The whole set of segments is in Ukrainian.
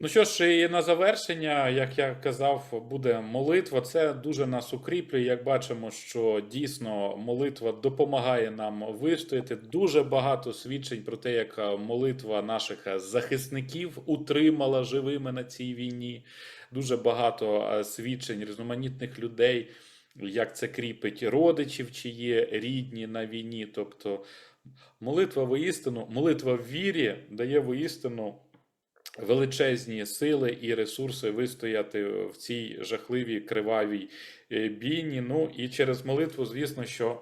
Ну що ж, і на завершення, як я казав, буде молитва. Це дуже нас укріплює. Як бачимо, що дійсно молитва допомагає нам вистояти. Дуже багато свідчень про те, як молитва наших захисників утримала живими на цій війні. Дуже багато е, свідчень різноманітних людей, як це кріпить родичів, чи є рідні на війні. Тобто молитва воістину, молитва в вірі дає воістину величезні сили і ресурси вистояти в цій жахливій кривавій е, бійні. Ну і через молитву, звісно, що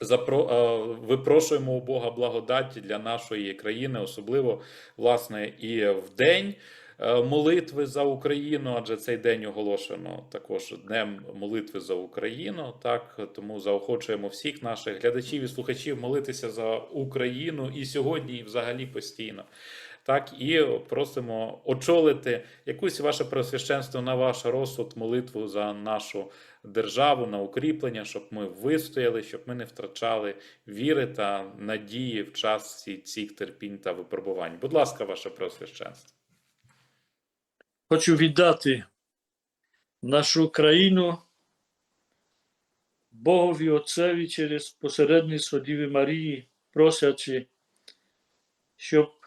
запро... е, випрошуємо у Бога благодаті для нашої країни, особливо власне і в день. е, Молитви за Україну, адже цей день оголошено також днем молитви за Україну. Так тому заохочуємо всіх наших глядачів і слухачів молитися за Україну і сьогодні, і взагалі постійно так і просимо очолити якусь ваше просвященство на ваш розсуд, молитву за нашу державу, на укріплення, щоб ми вистояли, щоб ми не втрачали віри та надії в час цих терпінь та випробувань. Будь ласка, ваше просвященство. Хочу віддати нашу країну Богові Отцеві через посередництво Діви Марії, просячи, щоб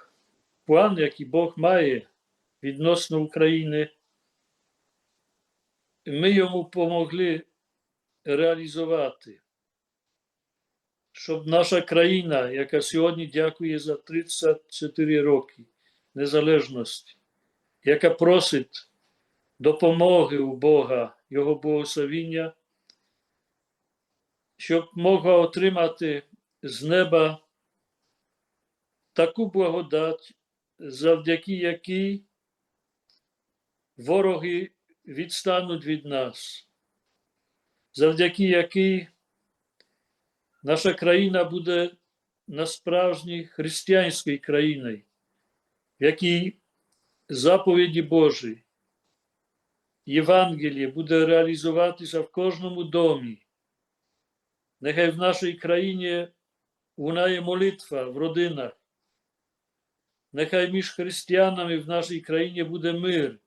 план, який Бог має відносно України, ми йому помогли реалізувати. Щоб наша країна, яка сьогодні дякує за 34 роки незалежності, яка просить допомоги у Бога, Його благословіння, щоб могла отримати з неба таку благодать, завдяки якій вороги відстануть від нас, завдяки якій наша країна буде насправжній християнською країною, в якій заповіді Божі, Євангеліє буде реалізуватися в кожному домі. Нехай в нашій країні лунає молитва в родинах. Нехай між християнами в нашій країні буде мир.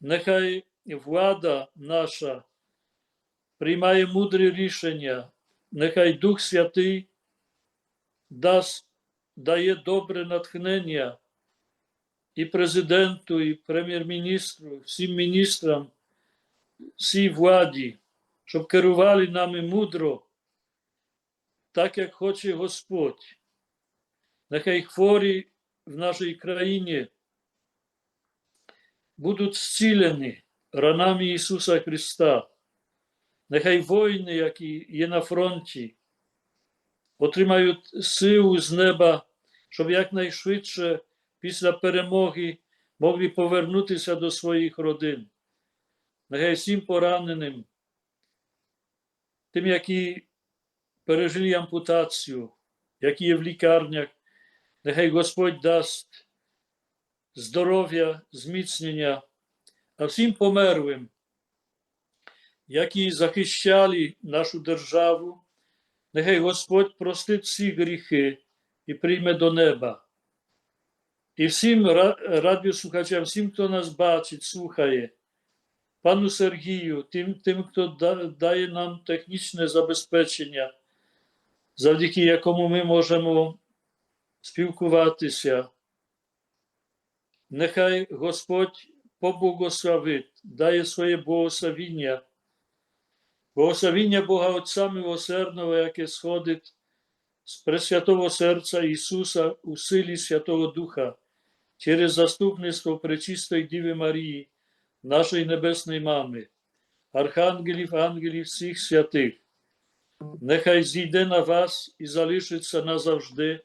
Нехай влада наша приймає мудрі рішення. Нехай Дух Святий дасть, дає добре натхнення і президенту, і прем'єр-міністру, всім міністрам, всій владі, щоб керували нами мудро, так як хоче Господь. Нехай хворі в нашій країні будуть зцілені ранами Ісуса Христа. Нехай воїни, які є на фронті, отримають силу з неба, щоб якнайшвидше після перемоги могли повернутися до своїх родин. Нехай всім пораненим, тим, які пережили ампутацію, які є в лікарнях, нехай Господь дасть здоров'я, зміцнення, а всім померлим, які захищали нашу державу, нехай Господь простить всі гріхи і прийме до неба. І всім ра- радіослухачам, всім, хто нас бачить, слухає, пану Сергію, тим, тим хто дає нам технічне забезпечення, завдяки якому ми можемо спілкуватися. Нехай Господь поблагословить, дає своє благословіння, благословіння Бога Отця Милосердного, яке сходить з Пресвятого серця Ісуса у силі Святого Духа через заступництво Пречистої Діви Марії, нашої Небесної Мами, архангелів, ангелів всіх святих. Нехай зійде на вас і залишиться назавжди